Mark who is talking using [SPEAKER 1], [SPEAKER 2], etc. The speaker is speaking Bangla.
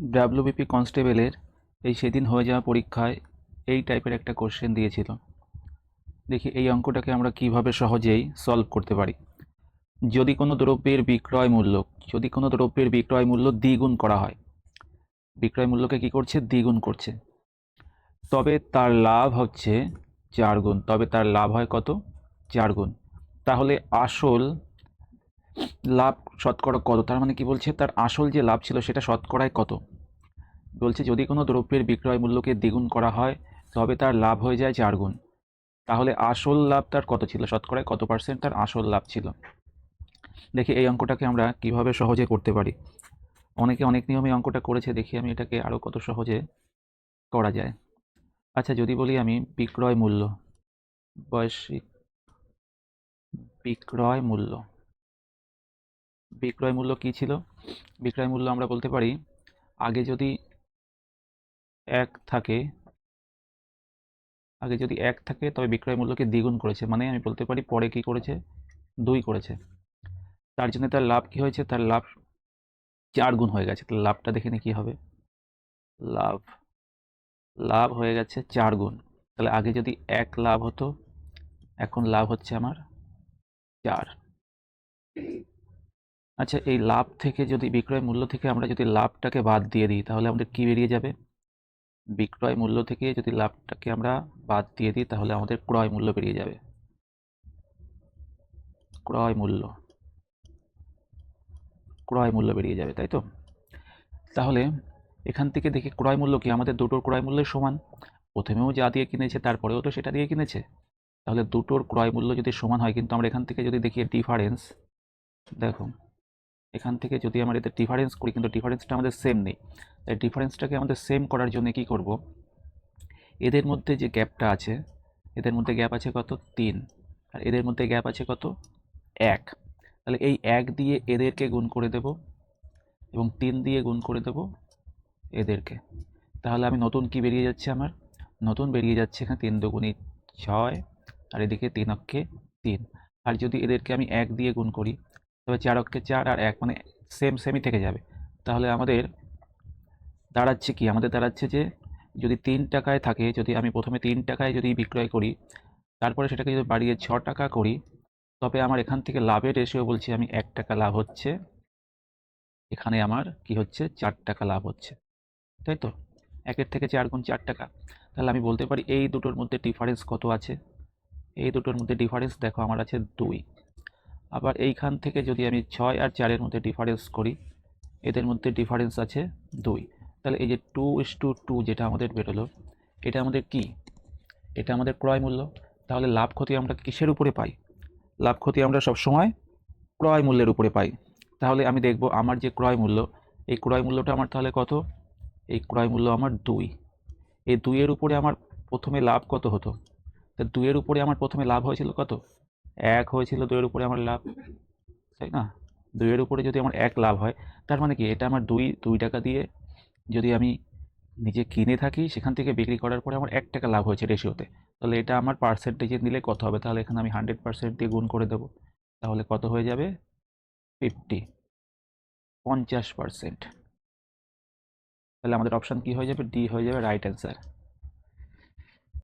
[SPEAKER 1] ডাব্লিউবিপি কনস্টেবলের এই সেদিন হয়ে যাওয়া পরীক্ষায় এই টাইপের একটা কোশ্চেন দিয়েছিল। দেখি এই অঙ্কটাকে আমরা কীভাবে সহজেই সলভ করতে পারি। যদি কোনো দ্রব্যের বিক্রয় মূল্য, যদি কোনো দ্রব্যের বিক্রয় মূল্য দ্বিগুণ করা হয়, বিক্রয় মূল্যকে কি করছে? দ্বিগুণ করছে। তবে তার লাভ হচ্ছে চার গুণ, তবে তার লাভ হয় কত? চার গুণ। তাহলে আসল লাভ শতকরা কত? তার মানে কি বলছে? তার আসল যে লাভ ছিল সেটা শতকরায় কত? বলছে, যদি কোনো দ্রব্যের বিক্রয় মূল্যকে দ্বিগুণ করা হয়, তবে তার লাভ হয়ে যায় চার গুণ। তাহলে আসল লাভ তার কত ছিল? শতকরায় কত পার্সেন্ট তার আসল লাভ ছিল? দেখি এই অঙ্কটাকে আমরা কীভাবে সহজে করতে পারি। অনেকে অনেক নিয়মে অঙ্কটা করেছে, দেখি আমি এটাকে আরও কত সহজে করা যায়। আচ্ছা যদি বলি আমি বিক্রয় মূল্য বৈশ্বিক বিক্রয় মূল্য বিক্রয় মূল্য কি ছিল? বিক্রয় মূল্য আমরা বলতে পারি, আগে যদি এক থাকে, আগে যদি এক থাকে, তবে বিক্রয় মূল্যকে দ্বিগুণ করেছে। মানে আমি বলতে পারি, পরে কি করেছে? দুই করেছে। তার জন্য তার লাভ কি হয়েছে? তার লাভ চার গুণ হয়ে গেছে। তাহলে লাভটা দেখে নি কি হবে? লাভ লাভ হয়ে গেছে চার গুণ। তাহলে আগে যদি এক লাভ হতো, এখন লাভ হচ্ছে আমার চার। আচ্ছা এই লাভ থেকে যদি, বিক্রয় মূল্য থেকে আমরা যদি লাভটাকে বাদ দিয়ে দিই, তাহলে আমাদের কি বেরিয়ে যাবে? বিক্রয় মূল্য থেকে যদি লাভটাকে আমরা বাদ দিয়ে দিই, তাহলে আমাদের ক্রয় মূল্য বেরিয়ে যাবে। ক্রয় মূল্য। ক্রয় মূল্য বেরিয়ে যাবে, তাই তো? তাহলে এখান থেকে দেখি ক্রয় মূল্য কি? আমাদের দুটোর ক্রয় মূল্যের সমান। প্রথমেও যা দিয়ে কিনেছে, তারপরেও তো সেটা দিয়ে কিনেছে। তাহলে দুটোর ক্রয় মূল্য যদি সমান হয়, কিন্তু আমরা এখান থেকে যদি দেখি ডিফারেন্স দেখো। এখান থেকে যদি আমরা এদের ডিফারেন্স করি, কিন্তু ডিফারেন্সটা আমাদের সেম নেই। তাই ডিফারেন্সটাকে আমাদের সেম করার জন্য কি করব? এদের মধ্যে যে গ্যাপটা আছে, এদের মধ্যে গ্যাপ আছে কত? তিন। আর এদের মধ্যে গ্যাপ আছে কত? এক। তাহলে এই এক দিয়ে এদেরকে গুণ করে দেব এবং তিন দিয়ে গুণ করে দেব এদেরকে। তাহলে আমি নতুন কি বেরিয়ে যাচ্ছে আমার? নতুন বেরিয়ে যাচ্ছে এখানে তিন দুগুণি ছয়, আর এদিকে তিন অক্ষে তিন। আর যদি এদেরকে আমি এক দিয়ে গুণ করি তবে চার অক্ষে চার আর এক মানে সেম সেমই থেকে যাবে। তাহলে আমাদের দাঁড়াচ্ছে কি? আমাদের দাঁড়াচ্ছে যে যদি তিন টাকায় থাকে, যদি আমি প্রথমে তিন টাকায় যদি বিক্রয় করি, তারপরে সেটাকে যদি বাড়িয়ে ছ টাকা করি, তবে আমার এখান থেকে লাভের রেশিও বলছি আমি এক টাকা লাভ হচ্ছে। এখানে আমার কি হচ্ছে? চার টাকা লাভ হচ্ছে। তাই তো? একের থেকে চার গুণ চার টাকা। তাহলে আমি বলতে পারি এই দুটোর মধ্যে ডিফারেন্স কত আছে? এই দুটোর মধ্যে ডিফারেন্স দেখো, আমার আছে দুই। আবার এইখান থেকে যদি আমি ছয় আর চারের মধ্যে ডিফারেন্স করি, এদের মধ্যে ডিফারেন্স আছে দুই। তাহলে এই যে টু ইস টু টু যেটা আমাদের বেরোলো, এটা আমাদের কি? এটা আমাদের ক্রয় মূল্য। তাহলে লাভ ক্ষতি আমরা কিসের উপরে পাই? লাভ ক্ষতি আমরা সবসময় ক্রয় মূল্যের উপরে পাই। তাহলে আমি দেখব আমার যে ক্রয় মূল্য, এই ক্রয় মূল্যটা আমার তাহলে কত? এই ক্রয় মূল্য আমার দুই। এই দুইয়ের উপরে আমার প্রথমে লাভ কত হতো? তা দুইয়ের উপরে আমার প্রথমে লাভ হয়েছিল কত? এক হয়েছিল দুইয়ের উপরে আমার লাভ, তাই না? দুইয়ের উপরে যদি আমার এক লাভ হয়, তার মানে কি? এটা আমার দুই দুই টাকা দিয়ে যদি আমি নিজে কিনে থাকি, সেখান থেকে বিক্রি করার পরে আমার এক টাকা লাভ হয়েছে রেশিওতে তাহলে এটা আমার পার্সেন্টেজে নিলে কত হবে? তাহলে এখানে আমি হান্ড্রেড পার্সেন্ট দিয়ে গুণ করে দেবো। তাহলে কত হয়ে যাবে? ফিফটি পঞ্চাশ পার্সেন্ট তাহলে আমাদের অপশান কি হয়ে যাবে? ডি হয়ে যাবে রাইট অ্যান্সার